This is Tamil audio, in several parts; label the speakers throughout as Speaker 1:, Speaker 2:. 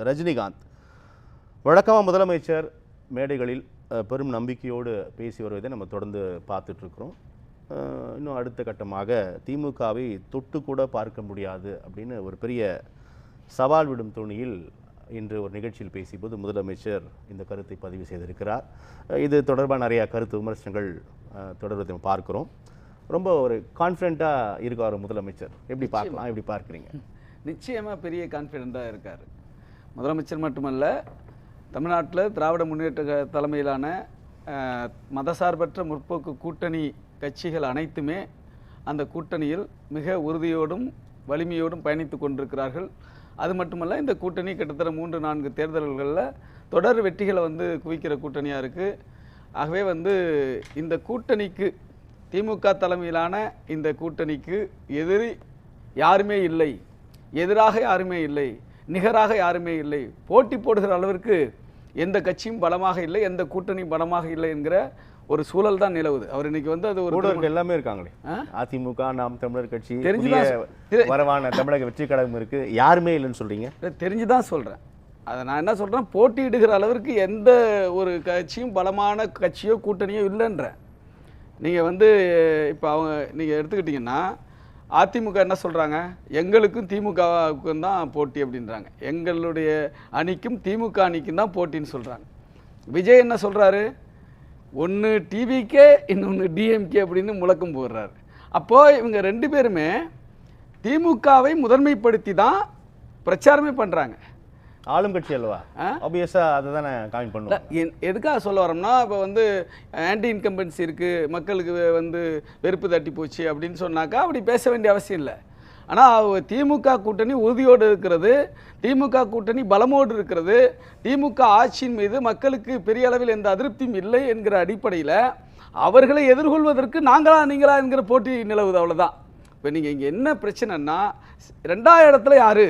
Speaker 1: ரஜினிகாந்த். வழக்கமாக முதலமைச்சர் மேடைகளில் பெரும் நம்பிக்கையோடு பேசி வருவதை நம்ம தொடர்ந்து அஹ், இன்னும் அடுத்த கட்டமாக திமுகவை தொட்டு கூட பார்க்க முடியாது அப்படின்னு ஒரு பெரிய சவால் விடும் துணியில் இன்று ஒரு நிகழ்ச்சியில் பேசியபோது முதலமைச்சர் இந்த கருத்தை பதிவு செய்திருக்கிறார். இது தொடர்பாக நிறைய கருத்து விமர்சனங்கள் தொடர்வதை நம்ம பார்க்கிறோம். ரொம்ப ஒரு கான்ஃபிடண்ட்டாக இருக்கார் முதலமைச்சர். எப்படி பார்க்கலாம்? எப்படி பார்க்குறீங்க?
Speaker 2: நிச்சயமாக பெரிய கான்ஃபிடெண்ட்டாக இருக்கார். முதலமைச்சர் மட்டுமல்ல தமிழ்நாட்டில் திராவிட முன்னேற்ற தலைமையிலான மதசார்பற்ற முற்போக்கு கூட்டணி கட்சிகள் அனைத்துமே அந்த கூட்டணியில் மிக உறுதியோடும் வலிமையோடும் பயணித்து கொண்டிருக்கிறார்கள். அது மட்டுமல்ல இந்த கூட்டணி கிட்டத்தட்ட மூன்று நான்கு தேர்தல்களில் தொடர் வெற்றிகளை வந்து குவிக்கிற கூட்டணியாக இருக்குது ஆகவே வந்து இந்த கூட்டணிக்கு திமுக தலைமையிலான இந்த கூட்டணிக்கு எதிரி யாருமே இல்லை. எதிராக யாருமே இல்லை. நிகராக யாருமே இல்லை. போட்டி போடுகிற அளவிற்கு எந்த கட்சியும் பலமாக இல்லை எந்த கூட்டணியும் பலமாக இல்லை என்கிற ஒரு சூழல் தான் நிலவுது. அவர் இன்னைக்கு வந்து அது ஒரு
Speaker 1: எல்லாமே இருக்காங்களே? அதிமுக நாம் தமிழர் கட்சி
Speaker 2: தெரிஞ்சுதான்
Speaker 1: புதிய
Speaker 2: சொ- தெரி-
Speaker 1: வரவான தமிழக வெற்றி கழகம் இருக்கு. யாருமே இல்லைன்னு சொல்றீங்க?
Speaker 2: தெரிஞ்சு தான் சொல்கிறேன் அதை நான் என்ன சொல்கிறேன் போட்டியிடுகிற அளவிற்கு எந்த ஒரு கட்சியும் பலமான கட்சியோ கூட்டணியோ இல்லைன்றேன். நீங்கள் வந்து இப்போ அவங்க நீங்கள் எடுத்துக்கிட்டிங்கன்னா அதிமுக என்ன சொல்கிறாங்க எங்களுக்கும் திமுகவுக்கும் தான் போட்டி அப்படின்றாங்க. எங்களுடைய அணிக்கும் திமுக அணிக்கும் தான் போட்டின்னு சொல்கிறாங்க விஜய் என்ன சொல்கிறாரு ஒன்று டிவிக்கே இன்னொன்று டிஎம்கே அப்படின்னு முழக்கம் போடுறாரு. அப்போது இவங்க ரெண்டு பேருமே திமுகவை முதன்மைப்படுத்தி தான் பிரச்சாரமே பண்ணுறாங்க
Speaker 1: ஆளும் கட்சி அல்லவா?
Speaker 2: ஆ?
Speaker 1: ஆப்வியஸா அதை தானே காமி பண்ணுவோம்
Speaker 2: என் எதுக்காக சொல்ல வரோம்னா இப்போ வந்து ஆன்டி இன்கம்பன்சி இருக்குது மக்களுக்கு வந்து வெறுப்பு தட்டி போச்சு அப்படின்னு சொன்னாக்கா அப்படி பேச வேண்டிய அவசியம் இல்லை. ஆனால் திமுக கூட்டணி உறுதியோடு இருக்கிறது திமுக கூட்டணி பலமோடு இருக்கிறது திமுக ஆட்சியின் மீது மக்களுக்கு பெரிய அளவில் எந்த அதிருப்தியும் இல்லை என்கிற அடிப்படையில் அவர்களை எதிர்கொள்வதற்கு நாங்களா நீங்களா என்கிற போட்டி நிலவுது அவ்வளவுதான். இப்போ நீங்கள் இங்கே என்ன பிரச்சனைன்னா ரெண்டாவது இடத்துல யாரு?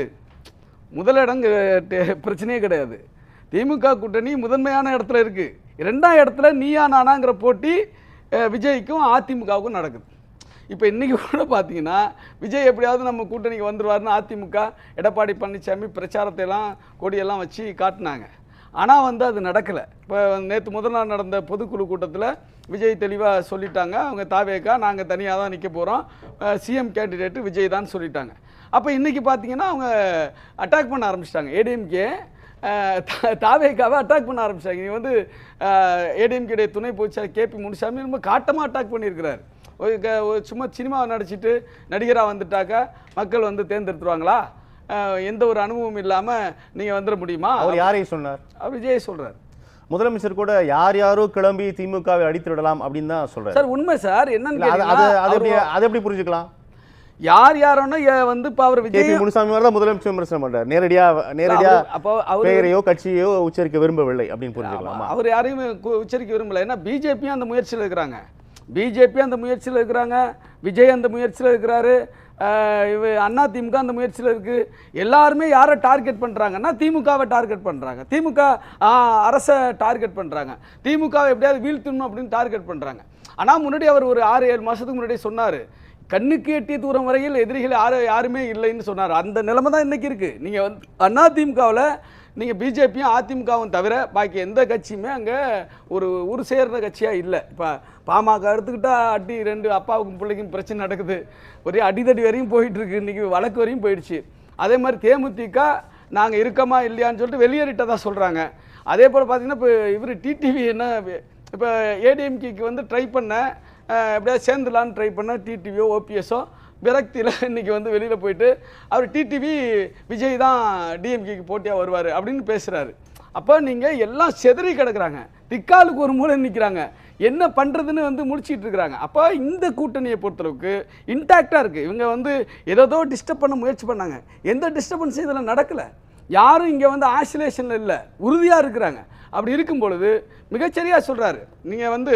Speaker 2: முதலிடம் பிரச்சனையே கிடையாது. திமுக கூட்டணி முதன்மையான இடத்துல இருக்குது இரண்டாம் இடத்துல நீயா நானாங்கிற போட்டி விஜய்க்கும் அதிமுகவுக்கும் நடக்குது. இப்போ இன்றைக்கி கூட பார்த்தீங்கன்னா விஜய் எப்படியாவது நம்ம கூட்டணிக்கு வந்துடுவார்னு அதிமுக எடப்பாடி பழனிசாமி பிரச்சாரத்தையெல்லாம் கொடியெல்லாம் வச்சு காட்டினாங்க. ஆனால் வந்து அது நடக்கலை. இப்போ நேற்று முதல் நாள் நடந்த பொதுக்குழு கூட்டத்தில் விஜய் தெளிவாக சொல்லிட்டாங்க. அவங்க தாவேக்கா நாங்கள் தனியாக தான் நிற்க போகிறோம் சிஎம் கேண்டிடேட்டு விஜய் தான் சொல்லிட்டாங்க. அப்போ இன்றைக்கி பார்த்தீங்கன்னா அவங்க அட்டாக் பண்ண ஆரம்பிச்சிட்டாங்க. ஏடிஎம்கே தாவேக்காவை அட்டாக் பண்ண ஆரம்பிச்சிட்டாங்க. நீ வந்து ஏடிஎம்கேடைய துணை போச்சார் கேபி முனுசாமி ரொம்ப காட்டமாக அட்டாக் பண்ணியிருக்கிறார். க- சும்மா சினிமாவை நடிச்சிட்டு நடிகராக வந்துட்டாக்கா மக்கள் வந்து தேர்ந்தெடுத்துருவாங்களா? எந்த ஒரு அனுபவம் இல்லாமல் நீங்கள் வந்துட முடியுமா?
Speaker 1: அவர் யாரையும் சொன்னார்.
Speaker 2: அவர் விஜய் சொல்கிறார்
Speaker 1: முதலமைச்சர் கூட யார் யாரோ கிளம்பி திமுகவை அடித்து விடலாம் அப்படின்னு தான் சொல்றாரு.
Speaker 2: சார் உண்மை சார். என்னன்னு
Speaker 1: அது எப்படி புரிஞ்சுக்கலாம்?
Speaker 2: யார் யாரோன்னா வந்து இப்போ அவர் விஜய்
Speaker 1: முனுசாமி தான் முதலமைச்சர் விமர்சனம் பண்றாரு. நேரடியா நேரடியா
Speaker 2: அப்போ அவர்
Speaker 1: பெயரையோ கட்சியோ உச்சரிக்க விரும்பவில்லை அப்படின்னு புரிஞ்சுக்கலாமா?
Speaker 2: அவர் யாரையும் உச்சரிக்க விரும்பல. ஏன்னா பிஜேபியும் அந்த முயற்சியில் இருக்கிறாங்க. பிஜேபி அந்த முயற்சியில் இருக்கிறாங்க. விஜய் அந்த முயற்சியில் இருக்கிறாரு. இவ அண்ணா திமுக அந்த முயற்சியில் இருக்குது எல்லாருமே யாரை டார்கெட் பண்ணுறாங்கன்னா திமுகவை டார்கெட் பண்ணுறாங்க திமுக அரசை டார்கெட் பண்ணுறாங்க திமுகவை எப்படியாவது வீழ்த்தணும் அப்படின்னு டார்கெட் பண்ணுறாங்க ஆனால் முன்னாடி அவர் ஒரு ஆறு ஏழு மாதத்துக்கு முன்னாடி சொன்னார். கண்ணுக்கு எட்டிய தூரம் வரையில் எதிரிகள் யாரும் யாருமே இல்லைன்னு சொன்னார். அந்த நிலைமை தான் இன்றைக்கி இருக்குது நீங்கள் வந்து அண்ணா திமுகவில் நீங்கள் பிஜேபியும் அதிமுகவும் தவிர பாக்கி எந்த கட்சியுமே அங்கே ஒரு ஒரு சேர்ந்த கட்சியாக இல்லை. இப்போ பாமக எடுத்துக்கிட்டால் அடி ரெண்டு அப்பாவுக்கும் பிள்ளைக்கும் பிரச்சனை நடக்குது. ஒரே அடிதடி வரையும் போயிட்டுருக்கு. இன்றைக்கி வழக்கு வரையும் போயிடுச்சு. அதே மாதிரி தேமுதிக நாங்கள் இருக்கமா இல்லையான்னு சொல்லிட்டு வெளியேறிட்டதாக சொல்கிறாங்க அதே போல் பார்த்திங்கன்னா இப்போ இவர் டிடிவி என்ன இப்போ ஏடிஎம்கேக்கு வந்து ட்ரை பண்ண எப்படியாவது சேர்ந்துலான்னு ட்ரை பண்ண டிடிவியோ ஓபிஎஸோ விரக்தியில் இன்னைக்கு வந்து வெளியில் போயிட்டு அவர் டிடிவி விஜய் தான் டிஎம்கேக்கு போட்டியாக வருவார் அப்படின்னு பேசுகிறாரு அப்போ நீங்கள் எல்லாம் செதறி கிடக்குறாங்க. திக்காலுக்கு ஒரு மூலை நிற்கிறாங்க என்ன பண்ணுறதுன்னு வந்து முடிச்சிட்டு இருக்கிறாங்க. அப்போ இந்த கூட்டணியை பொறுத்தளவுக்கு இன்டாக்டாக இருக்குது இவங்க வந்து ஏதோ டிஸ்டர்ப் பண்ண முயற்சி பண்ணாங்க. எந்த டிஸ்டர்பன்ஸும் இதில் நடக்கலை. யாரும் இங்கே வந்து ஆசிலேஷனில் இல்லை. உறுதியாக இருக்கிறாங்க. அப்படி இருக்கும் பொழுது மிகச்சரியாக சொல்கிறாரு நீங்கள் வந்து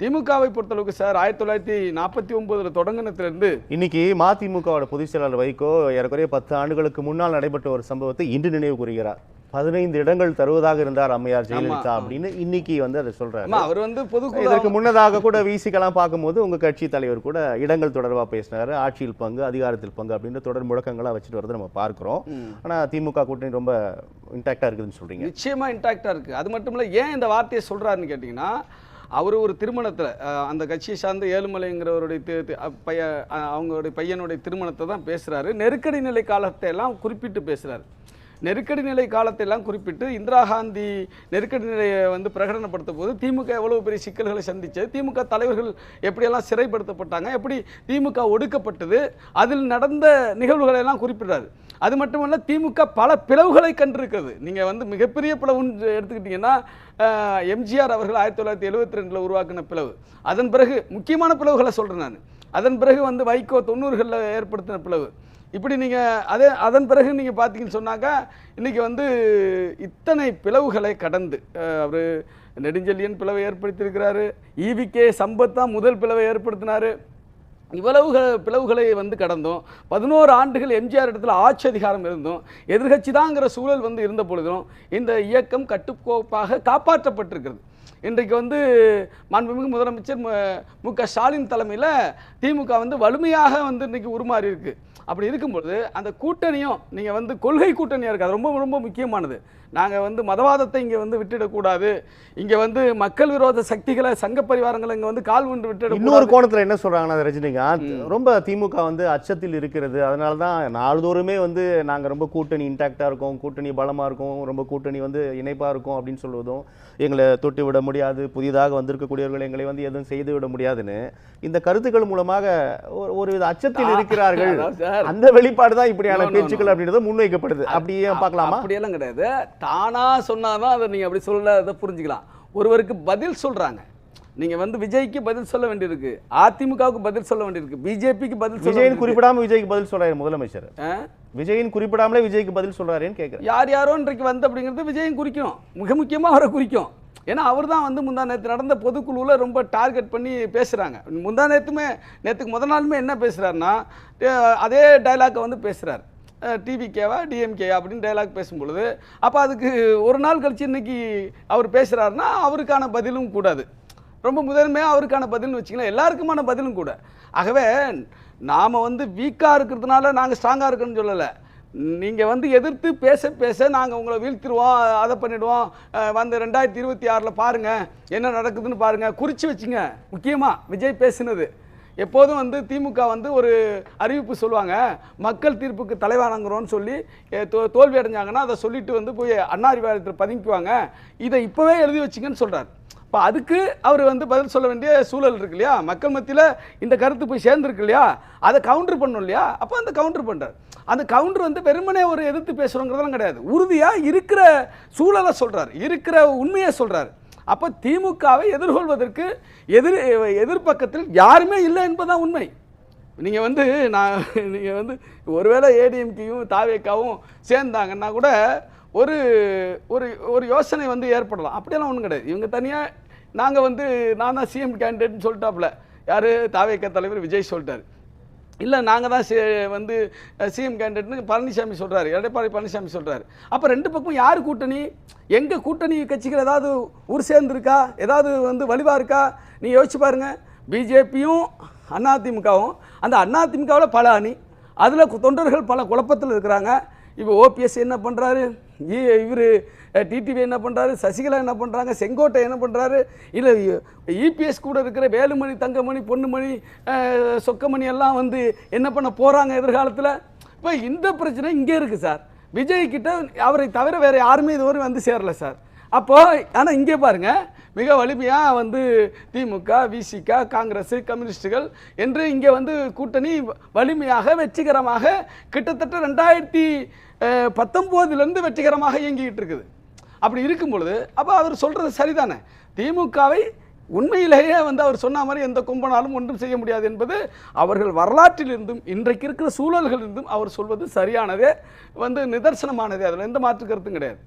Speaker 2: திமுகவை பொறுத்தளவுக்கு சார் ஆயிரத்தி தொள்ளாயிரத்தி நாற்பத்தி ஒம்போதில் தொடங்கினதுலேருந்து
Speaker 1: இன்னைக்கு மதிமுகவோட பொதுச் செயலாளர் வைகோ ஏறக்குறைய பத்து ஆண்டுகளுக்கு முன்னால் நடைபெற்ற ஒரு சம்பவத்தை இன்று நினைவு கூறுகிறார். பதினைந்து இடங்கள் தருவதாக இருந்தார் அம்மையார் ஜெயலலிதா அப்படின்னு இன்னைக்கு வந்து அதை சொல்றாரு.
Speaker 2: அவர் வந்து பொதுக்குழு
Speaker 1: இதற்கு முன்னதாக கூட விசிக்கெல்லாம் பார்க்கும்போது உங்க கட்சி தலைவர் கூட இடங்கள் தொடர்பா பேசினாரு. ஆட்சியில் பங்கு அதிகாரத்தில் பங்கு அப்படின்ற தொடர் முழக்கங்களா வச்சுட்டு வரதை நம்ம பார்க்கிறோம். ஆனா திமுக கூட்டணி ரொம்ப இன்டாக்டா இருக்குதுன்னு சொல்றீங்க.
Speaker 2: நிச்சயமா இன்டாக்டா இருக்கு. அது மட்டும் இல்ல ஏன் இந்த வார்த்தையை சொல்றாருன்னு கேட்டிங்கன்னா அவர் ஒரு திருமணத்தில் அந்த கட்சியை சார்ந்த ஏழுமலைங்கிறவருடைய பைய அவங்களுடைய பையனுடைய திருமணத்தை தான் பேசுகிறாரு நெருக்கடி நிலை காலத்தை எல்லாம் குறிப்பிட்டு பேசுகிறாரு நெருக்கடி நிலை காலத்தை எல்லாம் குறிப்பிட்டு இந்திரா காந்தி நெருக்கடி நிலையை வந்து பிரகடனப்படுத்த போது திமுக எவ்வளவு பெரிய சிக்கல்களை சந்தித்தது திமுக தலைவர்கள் எப்படியெல்லாம் சிறைப்படுத்தப்பட்டாங்க? எப்படி திமுக ஒடுக்கப்பட்டது? அதில் நடந்த நிகழ்வுகளை எல்லாம் குறிப்பிடுறாரு. அது மட்டுமல்ல திமுக பல பிளவுகளை கண்டிருக்கிறது. நீங்கள் வந்து மிகப்பெரிய பிளவுன்னு எடுத்துக்கிட்டிங்கன்னா எம்ஜிஆர் அவர்கள் ஆயிரத்தி தொள்ளாயிரத்தி எழுபத்தி ரெண்டில் உருவாக்கின பிளவு. அதன் பிறகு முக்கியமான பிளவுகளை சொல்கிறேன் நான். அதன் பிறகு வந்து வைகோ தொண்ணூறுகளில் ஏற்படுத்தின பிளவு. இப்படி நீங்கள் அதே அதன் பிறகு நீங்கள் பார்த்தீங்கன்னு சொன்னாக்கா இன்றைக்கி வந்து இத்தனை பிளவுகளை கடந்து அவர் நெடுஞ்செழியன் பிளவை ஏற்படுத்தியிருக்கிறாரு ஈவிகே சம்பத் தான் முதல் பிளவை ஏற்படுத்தினார். இவ்வளவு பிளவுகளை வந்து கடந்தோம். பதினோரு ஆண்டுகள் எம்ஜிஆர் இடத்துல ஆட்சி அதிகாரம் இருந்தோம். எதிர்கட்சி தாங்கிற சூழல் வந்து இருந்த பொழுதும் இந்த இயக்கம் கட்டுக்கோப்பாக காப்பாற்றப்பட்டிருக்கிறது. இன்றைக்கு வந்து மாண்புமிகு முதலமைச்சர் மு மு க ஸ்டாலின் தலைமையில் திமுக வந்து வலிமையாக வந்து இன்றைக்கி உருமாறி இருக்குது அப்படி இருக்கும்பொழுது அந்த கூட்டணியும் நீங்கள் வந்து கொள்கை கூட்டணியாக இருக்குது அது ரொம்ப ரொம்ப முக்கியமானது. நாங்கள் வந்து மதவாதத்தை இங்கே வந்து விட்டுடக்கூடாது. இங்கே வந்து மக்கள் விரோத சக்திகளை சங்க பரிவாரங்களை இங்கே வந்து கால் ஒன்று விட்டுடக்கூடாது.
Speaker 1: இன்னொரு கோணத்துல என்ன சொல்றாங்கன்னா ரஜினிகாந்த் ரொம்ப திமுக வந்து அச்சத்தில் இருக்கிறது. அதனால தான் நாள்தோறுமே வந்து நாங்க ரொம்ப கூட்டணி இன்டாக்டா இருக்கோம் கூட்டணி பலமா இருக்கும் ரொம்ப கூட்டணி வந்து இணைப்பா இருக்கும் அப்படின்னு சொல்வதும் எங்களை தொட்டு விட முடியாது புதிதாக வந்திருக்கக்கூடியவர்கள் எங்களை வந்து எதுவும் செய்து விட முடியாதுன்னு இந்த கருத்துக்கள் மூலமாக ஒரு வித அச்சத்தில் இருக்கிறார்கள்.
Speaker 2: சார்.
Speaker 1: அந்த வெளிப்பாடு தான் இப்படியான. பேச்சுக்கள் அப்படின்றது முன்வைக்கப்படுது. அப்படியே பார்க்கலாமா?
Speaker 2: அப்படியெல்லாம் கிடையாது. தானா சொன்னாதான் அதை நீங்க அப்படி சொல்ல அதை புரிஞ்சுக்கலாம். ஒருவருக்கு பதில் சொல்றாங்க. நீங்க வந்து விஜய்க்கு பதில் சொல்ல வேண்டியிருக்கு. அதிமுகவுக்கு பதில் சொல்ல வேண்டியிருக்கு. பிஜேபிக்கு பதில்
Speaker 1: விஜயின். குறிப்பிடாம விஜய்க்கு பதில் சொல்றாரு முதலமைச்சர்? விஜயின் குறிப்பிடாமலே விஜய்க்கு பதில் சொல்றாருன்னு கேட்கிறேன்
Speaker 2: யார் யாரோ இன்றைக்கு வந்து அப்படிங்கிறது விஜயம் குறிக்கும். மிக முக்கியமா அவரை குறிக்கும். ஏன்னா அவர் தான் வந்து முந்தா நேற்று நடந்த பொதுக்குழுவில் ரொம்ப டார்கெட் பண்ணி பேசுகிறாங்க முந்தா நேற்றுமே நேற்றுக்கு முத நாளுமே என்ன பேசுகிறாருன்னா அதே டைலாக்கை வந்து பேசுகிறார் டிவிகேவா டிஎம்கே அப்படின்னு டைலாக் பேசும்பொழுது அப்போ அதுக்கு ஒரு நாள் கழித்து இன்னைக்கு அவர் பேசுகிறாருன்னா அவருக்கான பதிலும் கூடாது. ரொம்ப முதன்மையாக அவருக்கான பதில்னு வச்சுக்கலாம் எல்லாருக்குமான பதிலும் கூட. ஆகவே நாம் வந்து வீக்காக இருக்கிறதுனால நாங்கள் ஸ்ட்ராங்காக இருக்கணும்னு சொல்லலை. நீங்கள் வந்து எதிர்த்து பேச பேச நாங்கள் உங்களை வீழ்த்திடுவோம் அதை பண்ணிடுவோம். வந்து ரெண்டாயிரத்தி இருபத்தி ஆறில் பாருங்கள் என்ன நடக்குதுன்னு பாருங்கள் குறித்து வச்சுங்க. முக்கியமாக விஜய் பேசினது. எப்போதும் வந்து திமுக வந்து ஒரு அறிவிப்பு சொல்லுவாங்க மக்கள் தீர்ப்புக்கு தலைவணங்குறோம்னு சொல்லி தோ தோல்வி அடைஞ்சாங்கன்னா அதை சொல்லிட்டு வந்து போய் அண்ணா அறிவாலயத்தில் பதுங்கிக்குவாங்க. இதை இப்போவே எழுதி வச்சுங்கன்னு சொல்கிறார் இப்போ அதுக்கு அவர் வந்து பதில் சொல்ல வேண்டிய சூழல் இருக்கு இல்லையா? மக்கள் மத்தியில் இந்த கருத்து போய் சேர்ந்துருக்கு இல்லையா? அதை கவுண்டர் பண்ணும் இல்லையா? அப்போ அந்த கவுண்டர் பண்ணுறார் அந்த கவுண்டர் வந்து வெறுமனே ஒரு எதிர்த்து பேசுகிறோங்கிறதெல்லாம் கிடையாது. உறுதியாக இருக்கிற சூழலை சொல்கிறார் இருக்கிற உண்மையை சொல்கிறார் அப்போ திமுகவை எதிர்கொள்வதற்கு எதிர் எதிர்பக்கத்தில் யாருமே இல்லை என்பதுதான் உண்மை. நீங்கள் வந்து நான் நீங்கள் வந்து ஒருவேளை ஏடிஎம்கேயும் தாவேக்காவும் சேர்ந்தாங்கன்னா கூட ஒரு ஒரு ஒரு யோசனை வந்து ஏற்படலாம். அப்படியெல்லாம் ஒன்றும் கிடையாது. இவங்க தனியாக நாங்கள் வந்து நான் தான் சிஎம் கேண்டிடேட்னு சொல்லிட்டாப்புல. யார்? தாவேக்கா தலைவர் விஜய் சொல்லிட்டார். இல்லை நாங்கள் தான் சி வந்து சிஎம் கேண்டிடேட்னு பழனிசாமி சொல்கிறாரு எடப்பாடி பழனிசாமி சொல்கிறாரு அப்போ ரெண்டு பக்கம் யார் கூட்டணி? எங்கள் கூட்டணி கட்சிகள் ஏதாவது ஊர் சேர்ந்துருக்கா? ஏதாவது வந்து வலிவாக இருக்கா? நீ யோசிச்சு பாருங்கள் பிஜேபியும் அதிமுகவும் அந்த அதிமுகவில் பல அணி. அதில் தொண்டர்கள் பல குழப்பத்தில் இருக்கிறாங்க. இப்போ ஓபிஎஸ் என்ன பண்ணுறாரு இவர் டிடிவி என்ன பண்ணுறாரு சசிகலா என்ன பண்ணுறாங்க செங்கோட்டை என்ன பண்ணுறாரு இல்லை இபிஎஸ் கூட இருக்கிற வேலுமணி தங்கமணி பொன்னுமணி சொக்கமணி எல்லாம் வந்து என்ன பண்ண போகிறாங்க எதிர்காலத்தில்? இப்போ இந்த பிரச்சனை இங்கே இருக்குது சார். விஜய் கிட்ட அவரை தவிர வேறு யாருமே இதுவரை வந்து சேரல சார். அப்போது ஆனால் இங்கே பாருங்க மிக வலிமையாக வந்து திமுக விசிக காங்கிரஸ் கம்யூனிஸ்டுகள் என்று இங்கே வந்து கூட்டணி வலிமையாக வெற்றிகரமாக கிட்டத்தட்ட ரெண்டாயிரத்தி பத்தொம்போதுலேருந்து வெற்றிகரமாக இயங்கிக்கிட்டு இருக்குது. அப்படி இருக்கும் பொழுது அப்போ அவர் சொல்கிறது சரிதானே? திமுகவை உண்மையிலேயே வந்து அவர் சொன்ன மாதிரி எந்த கும்பனாலும் ஒன்றும் செய்ய முடியாது என்பது அவர்கள் வரலாற்றிலிருந்தும் இன்றைக்கு இருக்கிற சூழல்களிலிருந்தும் அவர் சொல்வது சரியானதே வந்து நிதர்சனமானதே. அதில் எந்த மாற்று கருத்தும் கிடையாது.